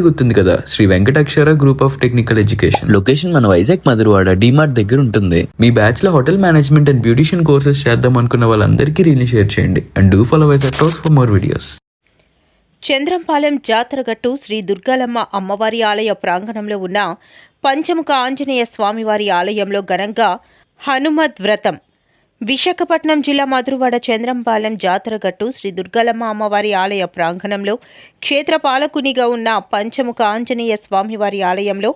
గుర్తుంది కదా. Shri Venkateswara group of technical education location మన వైజాగ్ మధురవాడ డిమార్ట్ దగ్గర ఉంటుంది. మీ బ్యాచ్లో hotel management and beautician courses చేద్దాం అనుకున్న వాళ్ళందరికీ రీల్ని షేర్ చేయండి. అండ్ డూ ఫాలో వైజాగ్ టోస్ ఫర్ మోర్ వీడియోస్ చంద్రంపాలెం జాతరగట్టు శ్రీ దుర్గాలమ్మ అమ్మవారి ఆలయ ప్రాంగణంలో ఉన్న పంచముఖ ఆంజనేయ స్వామివారి ఆలయంలో ఘనంగా హనుమద్ వ్రతం విశాఖపట్నం జిల్లా మధురవాడ చంద్రంపాలెం జాతరగట్టు శ్రీ దుర్గలమ్మ అమ్మవారి ఆలయ ప్రాంగణంలో క్షేత్ర పాలకునిగా ఉన్న పంచముఖ ఆంజనేయ స్వామివారి ఆలయంలో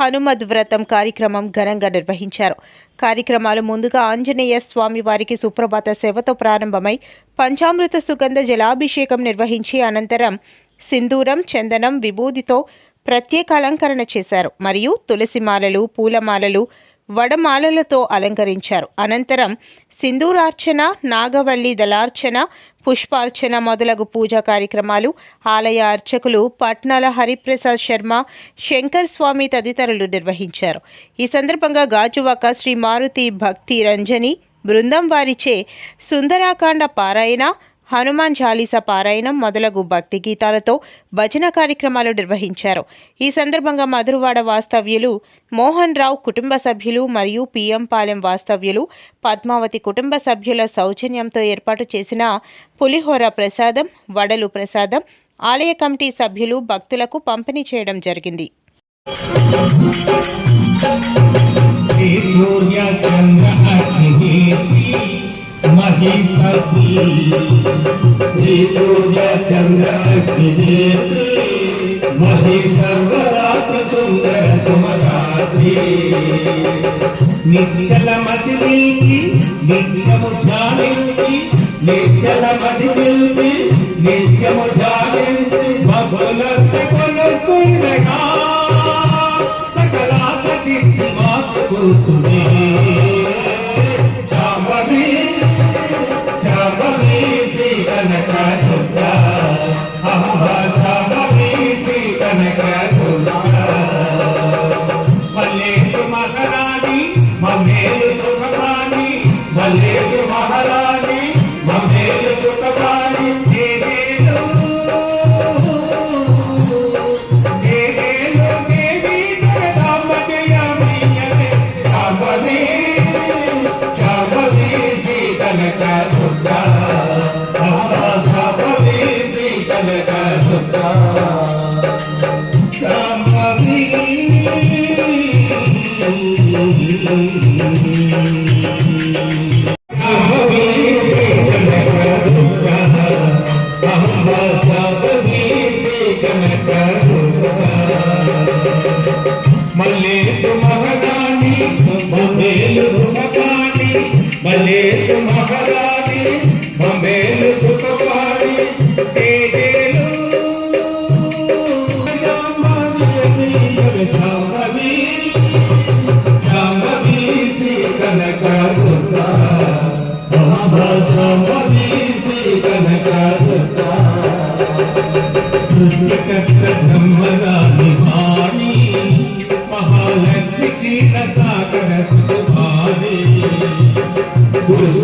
హనుమద్ వ్రతం కార్యక్రమం ఘనంగా నిర్వహించారు. కార్యక్రమాలు ముందుగా ఆంజనేయ స్వామి వారికి సుప్రభాత సేవతో ప్రారంభమై పంచామృత సుగంధ జలాభిషేకం నిర్వహించి అనంతరం సింధూరం చందనం విభూదితో ప్రత్యేక అలంకరణ చేశారు. మరియు తులసిమాలలు పూలమాలలు వడమాలలతో అలంకరించారు. అనంతరం సింధూరార్చన నాగవల్లి దళార్చన పుష్పార్చన మొదలగు పూజా కార్యక్రమాలు ఆలయ అర్చకులు పట్నాల హరిప్రసాద్ శర్మ శంకర్ స్వామి తదితరులు నిర్వహించారు. ఈ సందర్భంగా గాజువాక శ్రీ మారుతి భక్తి రంజని బృందం వారిచే సుందరాకాండ పారాయణ హనుమాన్ చాలీస పారాయణం మొదలగు భక్తి గీతాలతో భజన కార్యక్రమాలు నిర్వహించారు. ఈ సందర్భంగా మధురవాడ వాస్తవ్యులు మోహన్ రావు కుటుంబ సభ్యులు మరియు పిఎంపాలెం వాస్తవ్యులు పద్మావతి కుటుంబ సభ్యుల సౌజన్యంతో ఏర్పాటు చేసిన పులిహోర ప్రసాదం వడలు ప్రసాదం ఆలయ కమిటీ సభ్యులు భక్తులకు పంపిణీ చేయడం జరిగింది. చంద్ర महीपति श्री सूर्य चंद्र विजेत्री मही सर्वरात्र सुंदर सुमधात्री। निश्चल मति दिलती नित्यम जानिंती निश्चल मति दिलती नित्यम जानिंती बबुल सकल सुंदरा सकला सचित मात कुसुमी మళ్ళీ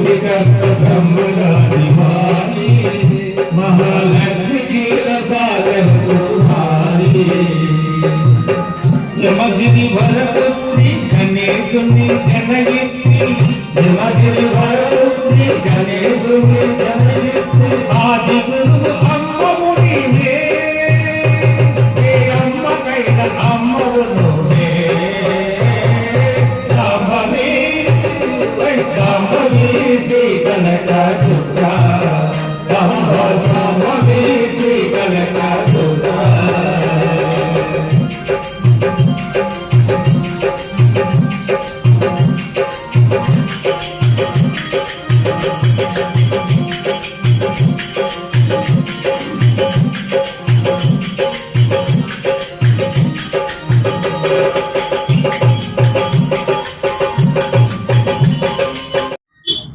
చీకసాగర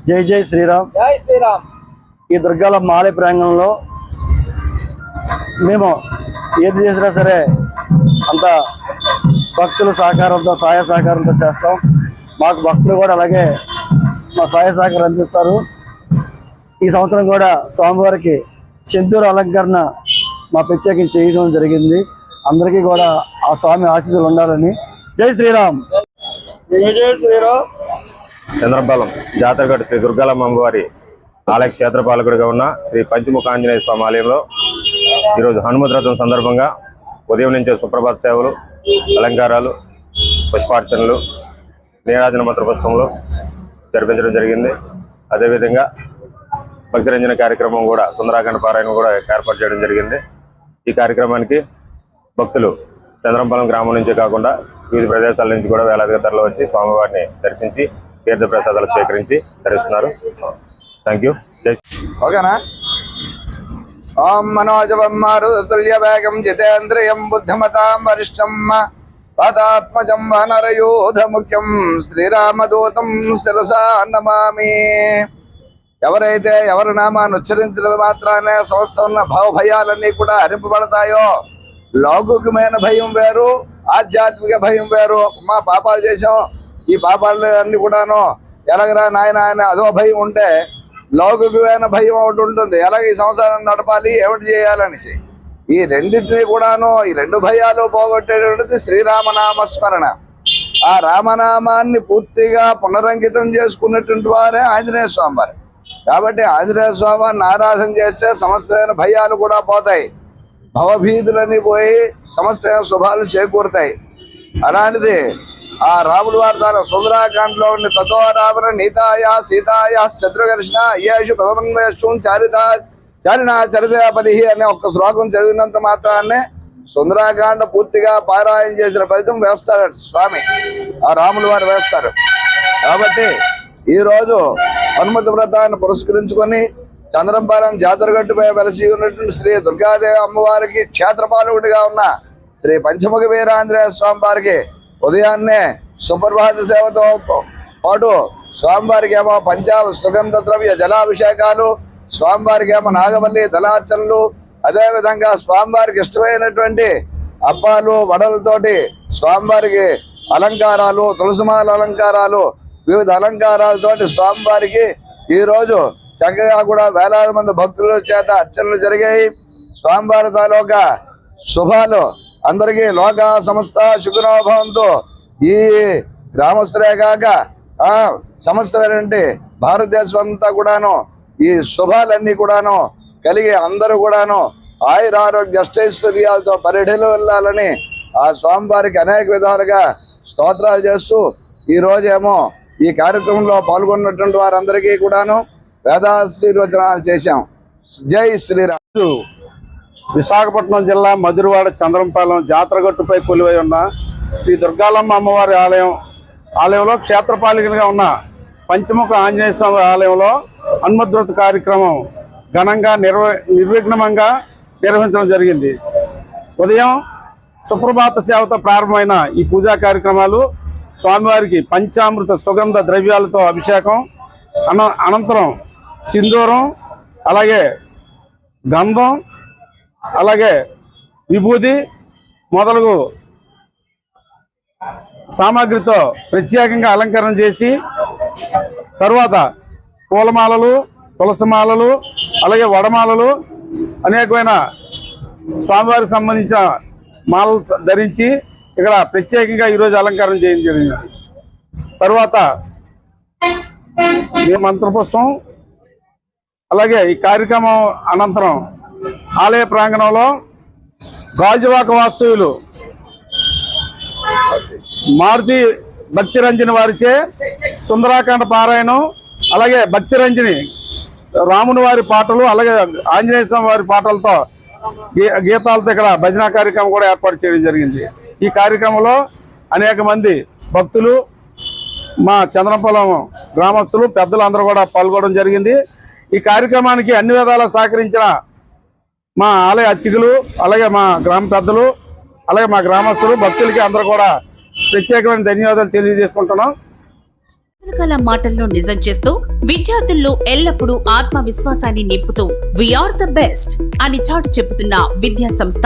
జై జై శ్రీరామ్. జై శ్రీరామ్. ఈ దుర్గాల మాలయ ప్రాంగణంలో మేము ఏది చేసినా సరే అంత భక్తుల సహకారంతో సహాయ సహకారంతో చేస్తాం. మాకు భక్తులు కూడా అలాగే మా సహాయ సహకారం అందిస్తారు. ఈ సంవత్సరం కూడా స్వామివారికి సింధూర అలంకరణ మా ప్రత్యేకించి చేయడం జరిగింది. అందరికీ కూడా ఆ స్వామి ఆశీస్సులు ఉండాలని. జై శ్రీరామ్. జై జై శ్రీరామ్. చంద్రపాలెం జాతరగడ్డ శ్రీ దుర్గాలమ్మ అమ్మవారి ఆలయ క్షేత్రపాలకుడిగా ఉన్న శ్రీ పంచముఖ ఆంజనేయ స్వామి ఆలయంలో ఈరోజు హనుమత్ రథం సందర్భంగా ఉదయం నుంచే సుప్రభాత సేవలు అలంకారాలు పుష్పార్చనలు నీరాజన మంత్ర పుష్పములు జరిపించడం జరిగింది. అదేవిధంగా భక్తిరంజన కార్యక్రమం కూడా సుందరాఖండ పారాయణ కూడా ఏర్పాటు చేయడం జరిగింది. ఈ కార్యక్రమానికి భక్తులు చంద్రంపాలెం గ్రామం నుంచి కాకుండా వివిధ ప్రదేశాల నుంచి కూడా వేలాదిగా తరలి వచ్చి స్వామివారిని దర్శించి తీర్థ ప్రసాదాలు స్వీకరించి ధరిస్తున్నారు థ్యాంక్ యూ జై ఓకేనా? ఓం మనోజవం మారుతుల్య వేగం జితేంద్రియం బుద్ధిమతాం వరిష్టం పాదాత్మజం వానరయోధ ముఖ్యం శ్రీరామదూతం శిరసా నమామి ఎవరైతే ఎవరి నామాన్ని ఉచ్చరించినది మాత్రానే సంస్థ ఉన్న భావభయాలన్నీ కూడా హరింపబడతాయో లౌకికమైన భయం వేరు ఆధ్యాత్మిక భయం వేరు. మా పాపాలు చేసాం ఈ పాపాలు అన్ని కూడాను ఎలాగరా నాయన ఆయన అదో భయం ఉంటే లౌకికమైన భయం ఒకటి ఉంటుంది. ఎలాగ ఈ సంసారం నడపాలి ఏమిటి చేయాలనేసి. ఈ రెండింటిని కూడాను ఈ రెండు భయాలు పోగొట్టేటువంటిది శ్రీరామనామ స్మరణ ఆ రామనామాన్ని పూర్తిగా పునరంకితం చేసుకున్నటువంటి వారే ఆంజనేయ స్వామి వారు కాబట్టి ఆంజనేయ స్వామిని ఆరాధన చేస్తే సమస్తమైన భయాలు కూడా పోతాయి. భవభీతులన్నీ పోయి సమస్తమైన శుభాలు చేకూరుతాయి. అలాంటిది ఆ రాముడు వారు తన సుందరాకాండలో ఉండి తతో రావణ నీతాయ సీతాయ శత్రుఘర్షణ అయ్యేషు ప్రథమన్వేషం చారిత చారిణ చరితాపది అనే ఒక్క శ్లోకం చదివినంత మాత్రాన్నే సుందరాకాండ పూర్తిగా పారాయణ చేసిన ఫలితం వేస్తారు స్వామి. ఆ రాములు వారు వేస్తారు. కాబట్టి ఈ రోజు హనుమతి వ్రతాన్ని పురస్కరించుకొని చంద్రంపాలెం జాతరగట్టుపై వెలసి ఉన్నటువంటి శ్రీ దుర్గాదేవి అమ్మవారికి క్షేత్రపాలకుడిగా ఉన్న శ్రీ పంచముఖ వీరాంజనేయ స్వామి వారికి ఉదయాన్నే సుప్రభాత సేవతో పాటు స్వామివారికి ఏమో పంచాబ్ సుగంధ ద్రవ్య జలాభిషేకాలు స్వామివారికి ఏమో నాగవల్లి దళార్చనలు అదేవిధంగా స్వామివారికి ఇష్టమైనటువంటి అప్పాలు వడలతోటి స్వామివారికి అలంకారాలు తులసిమాల అలంకారాలు వివిధ అలంకారాలతోటి స్వామివారికి ఈరోజు చక్కగా కూడా వేలాది మంది భక్తుల చేత అర్చనలు జరిగాయి. స్వామివారి తాలూకా శుభాలు అందరికీ లోక సంస్థ శుకునోభవంతో ఈ గ్రామస్తులే కాక ఆ సమస్తమైనటువంటి భారతదేశం అంతా కూడాను ఈ శుభాలన్నీ కూడాను కలిగి అందరూ కూడాను ఆయురారోగ్య అష్టైశ్వర్యాలతో పర్యటనలు వెళ్ళాలని ఆ స్వామివారికి అనేక విధాలుగా స్తోత్రాలు చేస్తూ ఈ రోజేమో ఈ కార్యక్రమంలో పాల్గొన్నటువంటి వారందరికీ కూడాను వేదాశీర్వచనాలు చేశాం. జై శ్రీరాజు విశాఖపట్నం జిల్లా మధురవాడ చంద్రంపాలెం జాతరగట్టుపై కొలువై ఉన్న శ్రీ దుర్గాలమ్మ అమ్మవారి ఆలయం ఆలయంలో క్షేత్రపాలికలుగా ఉన్న పంచముఖ ఆంజనేయ స్వామి ఆలయంలో హనుమద్వత కార్యక్రమం ఘనంగా నిర్వ నిర్విఘ్నంగా నిర్వహించడం జరిగింది. ఉదయం సుప్రభాత సేవతో ప్రారంభమైన ఈ పూజా కార్యక్రమాలు స్వామివారికి పంచామృత సుగంధ ద్రవ్యాలతో అభిషేకం అన అనంతరం సింధూరం అలాగే గంధం అలాగే విభూది మొదలగు సామాగ్రితో ప్రత్యేకంగా అలంకరణ చేసి తర్వాత పూలమాలలు తులసిమాలలు అలాగే వడమాలలు అనేకమైన స్వామివారికి సంబంధించిన మాలలు ధరించి ఇక్కడ ప్రత్యేకంగా ఈరోజు అలంకరణ చేయడం జరిగింది. తర్వాత ఈ మంత్రపుష్పం అలాగే ఈ కార్యక్రమం అనంతరం ఆలయ ప్రాంగణంలో గాజువాక వాస్తువులు మారుతి భక్తిరంజని వారిచే సుందరాకాండ పారాయణం అలాగే భక్తిరంజని రాముని వారి పాటలు అలాగే ఆంజనేయ స్వామి వారి పాటలతో గీ- గీతాలతో ఇక్కడ భజన కార్యక్రమం కూడా ఏర్పాటు చేయడం జరిగింది. ఈ కార్యక్రమంలో అనేక మంది భక్తులు మా చంద్రపొలం గ్రామస్తులు పెద్దలు అందరూ కూడా పాల్గొనడం జరిగింది. ఈ కార్యక్రమానికి అన్ని విధాలా సహకరించిన మా ఆలయ అర్చకులు అలాగే మా గ్రామ పెద్దలు అలాగే మా గ్రామస్తులు భక్తులకి అందరూ కూడా ప్రత్యేకమైన ధన్యవాదాలు తెలియజేసుకుంటున్నాం. రకరకాల మాటల్లో నిజం చేస్తూ విద్యార్థుల్లో ఎల్లప్పుడూ ఆత్మవిశ్వాసాన్ని నింపుతూ వీఆర్ ద బెస్ట్ అని చాటు చెబుతున్న విద్యా సంస్థ